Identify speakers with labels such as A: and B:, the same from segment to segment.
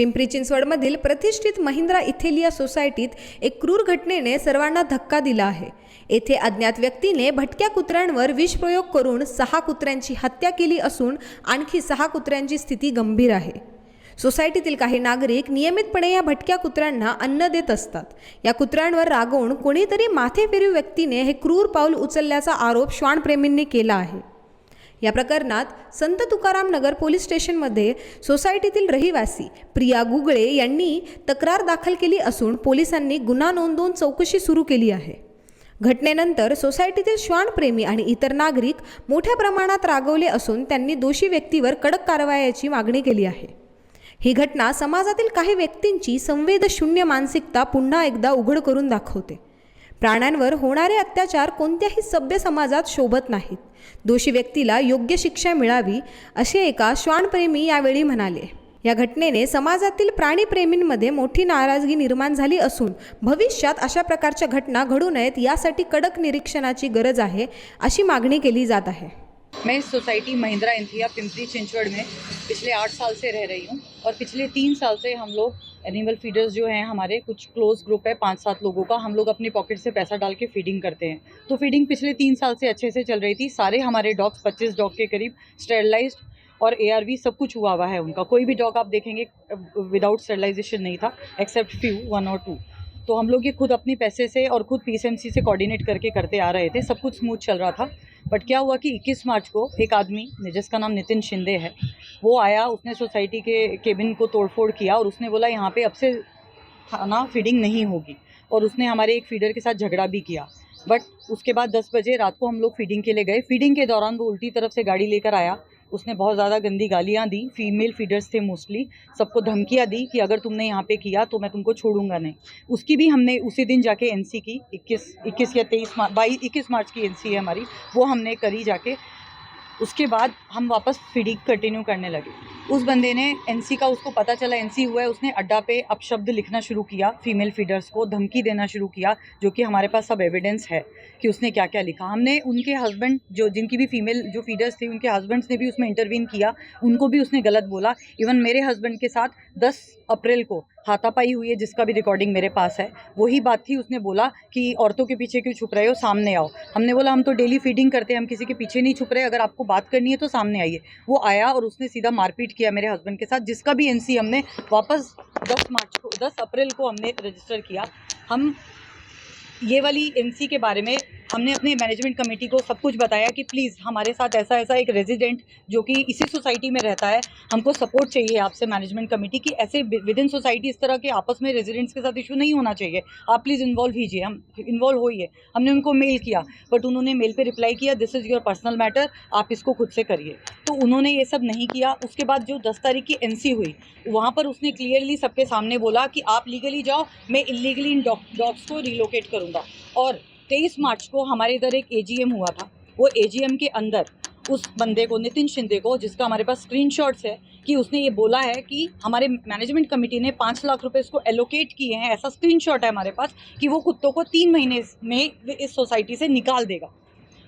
A: पिंपरी चिंचवडमधील प्रतिष्ठित महिंद्रा इथेलिया सोसायटीत एक क्रूर घटनेने सर्वांना धक्का दिला आहे. येथे अज्ञात व्यक्तीने भटक्या कुत्र्यांवर विषप्रयोग करून सहा कुत्र्यांची हत्या केली असून आणखी सहा कुत्र्यांची स्थिती गंभीर आहे. सोसायटीतील काही नागरिक नियमितपणे या भटक्या कुत्र्यांना अन्न देत असतात. या कुत्र्यांवर रागवून कोणीतरी माथेफिरू व्यक्तीने हे क्रूर पाऊल उचलल्याचा आरोप श्वानप्रेमींनी केला आहे. या प्रकरणात संत तुकाराम नगर पोलीस स्टेशनमध्ये सोसायटीतील रहिवासी प्रिया गुगळे यांनी तक्रार दाखल केली असून पोलिसांनी गुन्हा नोंदवून चौकशी सुरू केली आहे. घटनेनंतर सोसायटीतील श्वानप्रेमी आणि इतर नागरिक मोठ्या प्रमाणात रागवले असून त्यांनी दोषी व्यक्तीवर कडक कारवायाची मागणी केली आहे. ही घटना समाजातील काही व्यक्तींची संवेदशून्य मानसिकता पुन्हा एकदा उघड करून दाखवते. प्राण्यांवर होणारे अत्याचार कोणत्याही सभ्य समाजात शोभत नाहीत. दोषी व्यक्तीला योग्य शिक्षा मिळावी असे एका श्वानप्रेमी यावेळी म्हणाले. या घटनेने समाजातील प्राणीप्रेमींमध्ये मोठी नाराजगी निर्माण झाली असून भविष्यात अशा प्रकारच्या घटना घडू नयेत यासाठी कडक निरीक्षणाची गरज आहे अशी मागणी केली जात आहे.
B: मैं इस सोसाइटी महिंद्रा इंथिया पिंपरी चिंचवड़ में पिछले आठ साल से रह रही हूँ और पिछले तीन साल से हम लोग एनिमल फीडर्स जो हैं, हमारे कुछ क्लोज ग्रुप है, पाँच सात लोगों का, हम लोग अपनी पॉकेट से पैसा डाल के फीडिंग करते हैं। तो फीडिंग पिछले तीन साल से अच्छे से चल रही थी, सारे हमारे डॉग्स पच्चीस डॉग के करीब स्टेरलाइज और एआरवी सब कुछ हुआ हुआ है उनका। कोई भी डॉग आप देखेंगे विदाउट स्टेरलाइजेशन नहीं था एक्सेप्ट फ्यू वन और टू तो हम लोग ये खुद अपने पैसे से और खुद पी से कोऑर्डिनेट करके करते आ रहे थे, सब कुछ स्मूथ चल रहा था। बट क्या हुआ कि 21 मार्च को एक आदमी, जिसका नाम नितिन शिंदे है, वो आया, उसने सोसाइटी के केबिन को तोड़फोड़ किया और उसने बोला, यहाँ पे अब से खाना फीडिंग नहीं होगी। और उसने हमारे एक फीडर के साथ झगड़ा भी किया। बट उसके बाद 10 बजे रात को हम लोग फीडिंग के लिए गए। फीडिंग के दौरान वो उल्टी तरफ़ से गाड़ी लेकर आया। उसने बहुत ज़्यादा गंदी गालियाँ दी फीमेल फीडर्स थे मोस्टली सबको धमकियाँ दी कि अगर तुमने यहाँ पे किया तो मैं तुमको छोड़ूँगा नहीं। उसकी भी हमने उसी दिन जाके एनसी की 21 21 या 23 मार्च बाईस इक्कीस मार्च की एनसी है हमारी, वो हमने करी जाके उसके बाद हम वापस फीडिंग कंटिन्यू करने लगे। उस बंदे ने एनसी का उसको पता चला एनसी हुआ है, उसने अड्डा पे अपशब्द लिखना शुरू किया फीमेल फीडर्स को धमकी देना शुरू किया, जो कि हमारे पास सब एविडेंस है कि उसने क्या क्या लिखा। हमने उनके हस्बैंड जो जिनकी भी फीमेल जो फीडर्स थी, उनके हस्बैंड्स ने भी उसमें इंटरवीन किया, उनको भी उसने गलत बोला। इवन मेरे हस्बैंड के साथ 10 अप्रैल को हाथापाई हुई है, जिसका भी रिकॉर्डिंग मेरे पास है। वही बात थी, उसने बोला कि औरतों के पीछे क्यों छुप रहे हो? सामने आओ। हमने बोला, हम तो डेली फीडिंग करते हैं, हम किसी के पीछे नहीं छुप रहे, अगर आपको बात करनी है तो सामने आइए। वो आया और उसने सीधा मारपीट किया मेरे हस्बैंड के साथ, जिसका भी एनसी हमने वापस 10 मार्च को 10 अप्रैल को हमने रजिस्टर किया। हम ये वाली एनसी के बारे में हमने अपने मैनेजमेंट कमेटी को सब कुछ बताया कि प्लीज़ हमारे साथ ऐसा ऐसा एक रेजिडेंट जो कि इसी सोसाइटी में रहता है, हमको सपोर्ट चाहिए आपसे मैनेजमेंट कमेटी की ऐसे विद इन सोसाइटी इस तरह के आपस में रेजिडेंट्स के साथ इशू नहीं होना चाहिए। आप प्लीज़ इन्वॉल्व कीजिए, हम इन्वॉल्व होइए। हमने उनको मेल किया बट उन्होंने मेल पर reply KIA this is your personal matter आप इसको खुद से करिए। तो उन्होंने ये सब नहीं किया। उसके बाद जो दस तारीख की एनसी हुई, वहाँ पर उसने क्लियरली सबके सामने बोला कि आप लीगली जाओ, मैं इलीगली इन डॉग्स को रिलोकेट करूँगा। और तेईस मार्च को हमारे इधर एक एजीएम हुआ था। वो एजीएम के अंदर उस बंदे को, नितिन शिंदे को, जिसका हमारे पास स्क्रीनशॉट्स है, कि उसने ये बोला है कि हमारे मैनेजमेंट कमेटी ने पाँच लाख रुपए इसको एलोकेट किए हैं, ऐसा स्क्रीनशॉट है हमारे पास, कि वो कुत्तों को तीन महीने में इस सोसाइटी से निकाल देगा।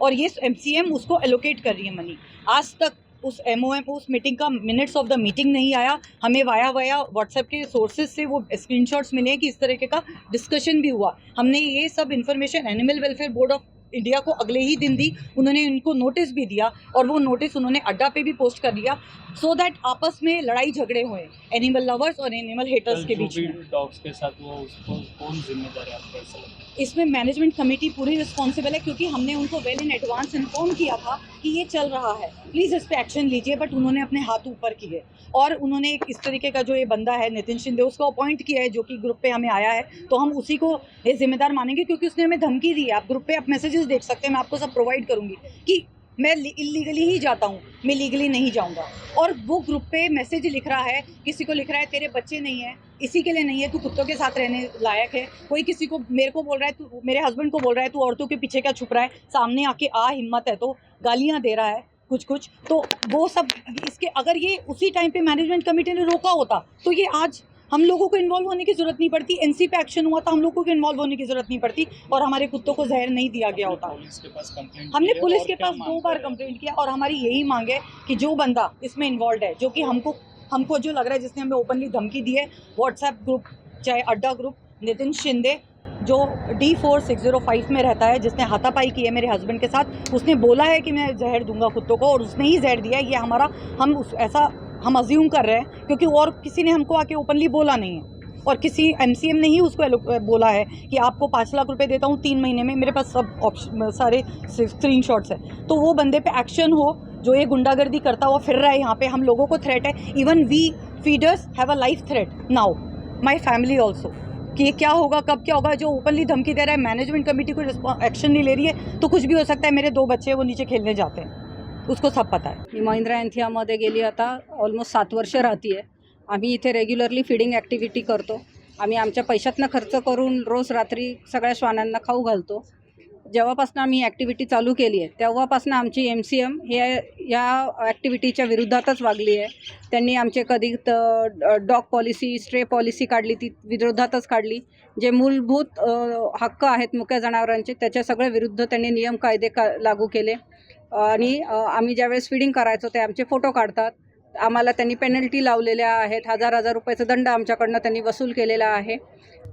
B: और ये एमसीएम उसको एलोकेट कर रही है मनी आज तक उस एम ओ एम उस मीटिंग का मिनट्स ऑफ़ द मीटिंग नहीं आया। हमें वाया वाया व्हाट्सएप के सोर्सेज से वो स्क्रीनशॉट्स मिले हैं कि इस तरीके का डिस्कशन भी हुआ। हमने ये सब information animal welfare board of India को अगले ही दिन दी। उन्होंने उनको नोटिस भी दिया और वो नोटिस उन्होंने अड्डा पे भी पोस्ट कर दिया सो so दैट आपस में लड़ाई झगड़े हुए एनिमल लवर्स और एनिमल हेटर्स के बीच में।
C: डॉग्स के साथ वो उसको कौन जिम्मेदार है आपको ऐसा लगता है?
B: इसमें मैनेजमेंट कमेटी पूरी रिस्पॉन्सिबल है क्योंकि हमने उनको वेल इन एडवांस इन्फॉर्म किया था कि ये चल रहा है। प्लीज़ इस पर एक्शन लीजिए बट उन्होंने अपने हाथ ऊपर किए। और उन्होंने एक इस तरीके का जो ये बंदा है नितिन शिंदे उसको अपॉइंट किया है जो कि ग्रुप पे हमें आया है। तो हम उसी को ये जिम्मेदार मानेंगे क्योंकि उसने हमें धमकी दी है। आप ग्रुप पे आप मैसेजेस देख सकते हैं मैं आपको सब प्रोवाइड करूँगी कि मैं इलीगली ही जाता हूँ, मैं लीगली नहीं जाऊँगा। और वो ग्रुप पे मैसेज लिख रहा है, किसी को लिख रहा है, तेरे बच्चे नहीं है, इसी के लिए नहीं है, तू कुत्तों के साथ रहने लायक है। कोई किसी को, मेरे को बोल रहा है, तू, मेरे हस्बैंड को बोल रहा है, तू औरतों के पीछे क्या छुप रहा है? सामने आके आ, हिम्मत है तो गालियाँ दे रहा है कुछ कुछ तो वो सब, इसके, अगर ये उसी टाइम पे मैनेजमेंट कमेटी ने रोका होता तो ये आज हम लोगों को इन्वॉल्व होने की ज़रूरत नहीं पड़ती। एनसी पे एक्शन हुआ था हम लोगों को इन्वॉल्व होने की ज़रूरत नहीं पड़ती और हमारे कुत्तों को जहर नहीं दिया गया होता। हमने पुलिस के पास दो बार कंप्लेंट किया और हमारी यही मांग है कि जो बंदा इसमें इन्वॉल्व है जो कि हमको हमको जो लग रहा है जिसने हमें ओपनली धमकी दी है व्हाट्सएप ग्रुप चाहे अड्डा ग्रुप नितिन शिंदे जो D four six zero five में रहता है जिसने हाथापाई की है मेरे हस्बैंड के साथ उसने बोला है कि मैं जहर दूँगा कुत्तों को और उसने ही जहर दिया है। ये हमारा हम उस ऐसा हम अज्यूम कर रहे हैं, क्योंकि और किसी ने हमको आके ओपनली बोला नहीं है। और किसी एम सी एम ने ही उसको बोला है कि आपको पाँच लाख रुपए देता हूँ तीन महीने में, मेरे पास सब ऑप्शन सारे स्क्रीन शॉट्स हैं। तो वो बंदे पे एक्शन हो, जो ये गुंडागर्दी करता हुआ फिर रहा है यहाँ पे, हम लोगों को थ्रेट है। Even we feeders have a life threat now my family also कि ये क्या होगा, कब क्या होगा, जो ओपनली धमकी दे रहा है मैनेजमेंट कमेटी कोई एक्शन नहीं ले रही है तो कुछ भी हो सकता है, मेरे दो बच्चे वो नीचे खेलने जाते हैं। उसको सब पता है
D: मी महिंद्रा अँथियामध्ये गेली आता ऑलमोस्ट सात वर्ष राहते आहे आम्ही इथे रेग्युलरली फिडिंग ॲक्टिव्हिटी करतो. आम्ही आमच्या पैशातनं खर्च करून रोज रात्री सगळ्या श्वानांना खाऊ घालतो. जेव्हापासून आम्ही ॲक्टिव्हिटी चालू केली आहे तेव्हापासून आमची एम सी एम हे या ॲक्टिव्हिटीच्या विरोधातच वागली आहे त्यांनी आमचे कधी डॉग पॉलिसी स्ट्रे पॉलिसी काढली ती विरोधातच काढली. जे मूलभूत हक्क आहेत मुक्या जनावरांचे त्याच्या सगळ्या विरुद्ध त्यांनी नियम कायदे का लागू केले. आणि आम्ही ज्यावेळेस फिडिंग करायचो ते आमचे फोटो काढतात. आम्हाला त्यांनी पेनल्टी लावलेल्या आहेत. हजार हजार रुपयाचा दंड आमच्याकडनं त्यांनी वसूल केलेला आहे.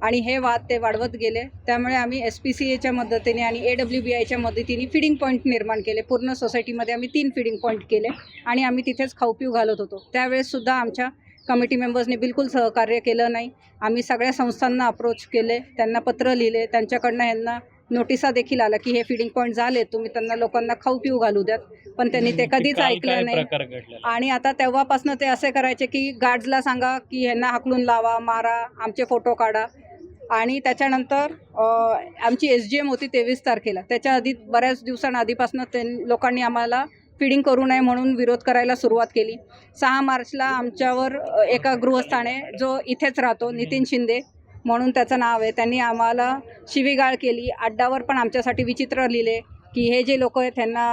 D: आणि हे वाद ते वाढवत गेले. त्यामुळे आम्ही एस पी सी एच्या मदतीने आणि ए डब्ल्यू बी आयच्या मदतीने फिडिंग पॉईंट निर्माण केले. पूर्ण सोसायटीमध्ये आम्ही तीन फिडिंग पॉईंट केले आणि आम्ही तिथेच खाऊ पिऊ घालत होतो. त्यावेळेससुद्धा आमच्या कमिटी मेंबर्सने बिलकुल सहकार्य केलं नाही. आम्ही सगळ्या संस्थांना अप्रोच केले. त्यांना पत्र लिहिले. त्यांच्याकडनं यांना नोटिसा देखील आला की हे फिडिंग पॉईंट झाले तुम्ही त्यांना लोकांना खाऊ पिऊ घालू द्यात. पण त्यांनी ते कधीच ऐकलं नाही. आणि आता तेव्हापासून ते असे करायचे की गार्ड्सला सांगा की ह्यांना हाकलून लावा मारा आमचे फोटो काढा. आणि त्याच्यानंतर आमची एस जी एम होती तेवीस तारखेला. त्याच्या आधी बऱ्याच दिवसांआधीपासून ते लोकांनी आम्हाला फिडिंग करू नये म्हणून विरोध करायला सुरुवात केली. सहा मार्चला आमच्यावर एका गृहस्थाने जो इथेच राहतो नितीन शिंदे म्हणून त्याचं नाव आहे. त्यांनी आम्हाला शिवीगाळ केली. अड्डावर पण आमच्यासाठी विचित्र लिहिले की हे जे लोक आहेत त्यांना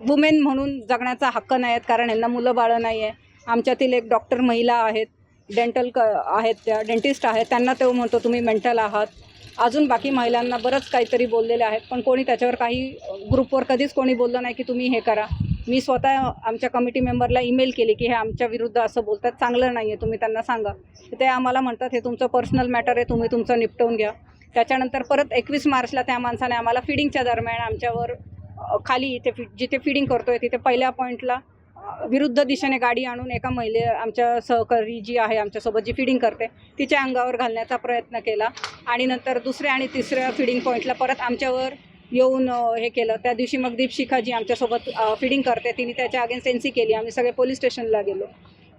D: वुमेन म्हणून जगण्याचा हक्क नाही आहेत कारण यांना मुलं बाळं नाही आहे आमच्यातील एक डॉक्टर महिला आहेत डेंटल क आहेत त्या डेंटिस्ट आहेत त्यांना तो म्हणतो तुम्ही मेंटल आहात. अजून बाकी महिलांना बरंच काहीतरी बोललेले आहेत पण कोणी त्याच्यावर काही ग्रुपवर कधीच कोणी बोललं नाही की तुम्ही हे करा. मी स्वतः आमच्या कमिटी मेंबरला ईमेल केली की हे आमच्या विरुद्ध असं बोलतात चांगलं नाही आहे तुम्ही त्यांना सांगा. ते आम्हाला म्हणतात हे तुमचं पर्सनल मॅटर आहे तुम्ही तुमचं निपटवून घ्या. त्याच्यानंतर परत एकवीस मार्चला त्या माणसाने आम्हाला फिडिंगच्या दरम्यान आमच्यावर खाली इथे फि जिथे फिडिंग करतोय तिथे पहिल्या पॉईंटला विरुद्ध दिशेने गाडी आणून एका महिले आमच्या सहकारी जी आहे आमच्यासोबत जी फिडिंग करते तिच्या अंगावर घालण्याचा प्रयत्न केला. आणि नंतर दुसऱ्या आणि तिसऱ्या फिडिंग पॉईंटला परत आमच्यावर येऊन हे केलं. त्या दिवशी मग दीपशिखा जी आमच्यासोबत फिडिंग करते. तिने त्याच्या अगेन्स्ट एन सी केली. आम्ही सगळे पोलीस स्टेशनला गेलो.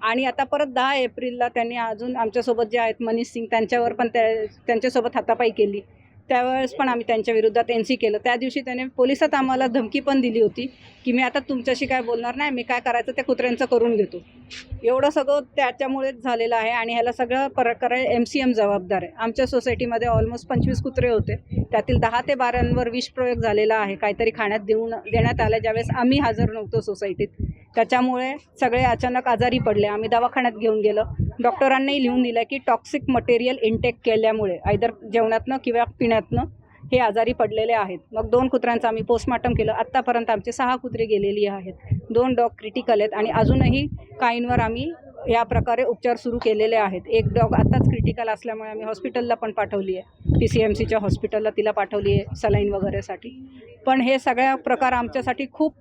D: आणि आता परत दहा एप्रिलला त्यांनी अजून आमच्यासोबत जे आहेत मनीष सिंग त्यांच्यावर पण त्या त्यांच्यासोबत हातापाई केली. त्यावेळेस पण आम्ही त्यांच्या विरोधात एन सी केलं. त्या दिवशी त्याने पोलिसात आम्हाला धमकी पण दिली होती की मी आता तुमच्याशी काय बोलणार नाही मी काय करायचं त्या कुत्र्यांचं करून घेतो. एवढं सगळं त्याच्यामुळेच झालेलं आहे आणि ह्याला सगळं प्रकारे एम सी एम जबाबदार आहे. आमच्या सोसायटीमध्ये ऑलमोस्ट पंचवीस कुत्रे होते. त्यातील दहा ते बारांवर विषप्रयोग झालेला आहे. काहीतरी खाण्यात देऊन देण्यात आलं. ज्यावेळेस आम्ही हजर नव्हतो सोसायटीत त्याच्यामुळे सगळे अचानक आजारी पडले. आम्ही दवाखान्यात घेऊन गेलो. डॉक्टरांनाही लिहून दिलं की टॉक्सिक मटेरियल इनटेक केल्यामुळे आयदर जेवणातनं किंवा पिण्यातनं हे आजारी पडलेले आहेत. मग दोन कुत्र्यांचं आम्ही पोस्टमार्टम केलं. आत्तापर्यंत आमचे सहा कुत्रे गेलेली आहेत. दोन डॉग क्रिटिकल आहेत आणि अजूनही काहींवर आम्ही या प्रकारे उपचार सुरू केलेले आहेत. एक डॉग आत्ताच क्रिटिकल असल्यामुळे आम्ही हॉस्पिटलला पण पाठवली आहे पी सी एम सीच्या हॉस्पिटलला तिला पाठवली आहे सलाईन वगैरेसाठी. पण हे सगळ्या प्रकार आमच्यासाठी खूप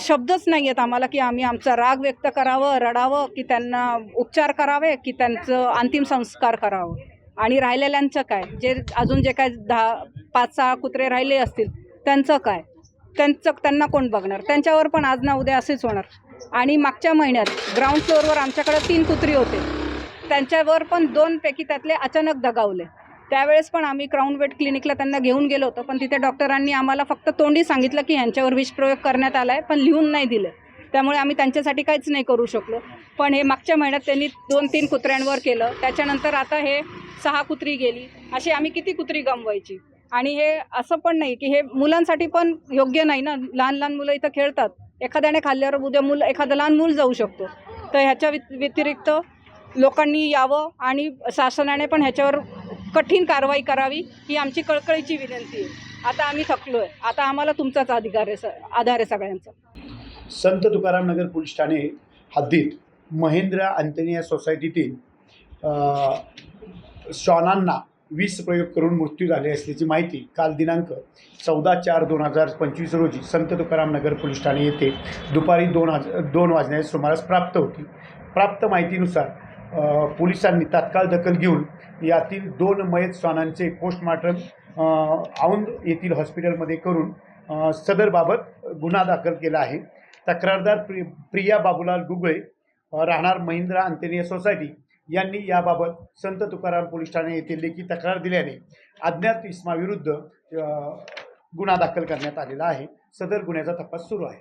D: शब्दच नाही आहेत आम्हाला की आम्ही आमचा राग व्यक्त करावं रडावं की त्यांना उपचार करावे की त्यांचं अंतिम संस्कार करावं. आणि राहिलेल्यांचं काय? जे अजून जे काय दहा पाच सहा कुत्रे राहिले असतील त्यांचं काय? त्यांचं त्यांना कोण बघणार? त्यांच्यावर पण आज ना उद्या असेच होणार. आणि मागच्या महिन्यात ग्राउंड फ्लोअरवर आमच्याकडे तीन कुत्री होते. त्यांच्यावर पण दोनपैकी त्यातले अचानक दगावले. त्यावेळेस पण आम्ही क्राऊन वेट क्लिनिकला त्यांना घेऊन गेलो होतो पण तिथे डॉक्टरांनी आम्हाला फक्त तोंडी सांगितलं की ह्यांच्यावर विषप्रयोग करण्यात आला आहे पण लिहून नाही दिलं. त्यामुळे आम्ही त्यांच्यासाठी काहीच नाही करू शकलो. पण हे मागच्या महिन्यात त्यांनी दोन तीन कुत्र्यांवर केलं. त्याच्यानंतर आता हे सहा कुत्री गेली. अशी आम्ही किती कुत्री गमवायची? आणि हे असं पण नाही की हे मुलांसाठी पण योग्य नाही ना. लहान लहान मुलं इथं खेळतात. एखाद्याने खाल्ल्यावर उद्या मुलं एखादं लहान मूल जाऊ शकतो. तर ह्याच्या व्यतिरिक्त लोकांनी यावं आणि शासनाने पण ह्याच्यावर कठीण कारवाई करावी ही आमची कळकळीची विनंती आहे. आता आम्ही थकलो आहे आता आम्हाला तुमचाच अधिकार आहे स आधार आहे सगळ्यांचा.
E: संत तुकाराम नगर पोलीस ठाणे हद्दीत महेंद्र अंतनिया सोसायटीतील श्वानांना वीस प्रयोग करून मृत्यू झाले असल्याची माहिती काल दिनांक चौदा चार दोन हजार पंचवीस रोजी संत तुकाराम नगर पोलीस ठाणे येथे दुपारी दोन हजार दोन वाजण्याच्या सुमारास प्राप्त होती. प्राप्त माहितीनुसार पोलिसांनी तात्काळ दखल घेऊन यातील दोन मयत श्वानांचे पोस्टमार्टम औंध येथील हॉस्पिटलमध्ये करून सदरबाबत गुन्हा दाखल केला आहे. तक्रारदार प्रि प्रिया बाबूलाल गुगळे राहणार महिंद्रा अंतनीय सोसायटी यांनी याबाबत संत तुकाराम पोलीस ठाणे येथे लेखी तक्रार दिल्याने अज्ञात इस्माविरुद्ध गुन्हा दाखल करण्यात आलेला आहे. सदर गुन्ह्याचा तपास सुरू आहे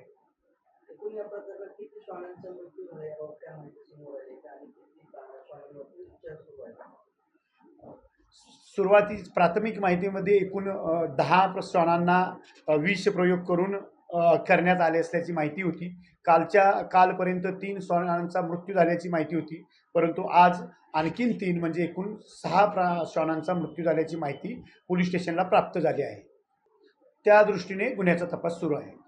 F: एकूण या प्रकरणात किती श्वानांचा मृत्यू झाला याबाबत काय माहिती समोर आली का आणि किती श्वानांवरती उपचार सुरू आहे
E: सुरुवाती प्राथमिक माहितीमध्ये एकूण दहा प्र- श्वानांना विष प्रयोग करून करण्यात आले असल्याची माहिती होती. कालच्या कालपर्यंत तीन श्वानांचा मृत्यू झाल्याची माहिती होती. परंतु आज आणखीन तीन म्हणजे एकूण सहा प्रा श्वानांचा मृत्यू झाल्याची माहिती पोलीस स्टेशनला प्राप्त झाली आहे. त्या दृष्टीने गुन्ह्याचा तपास सुरू आहे.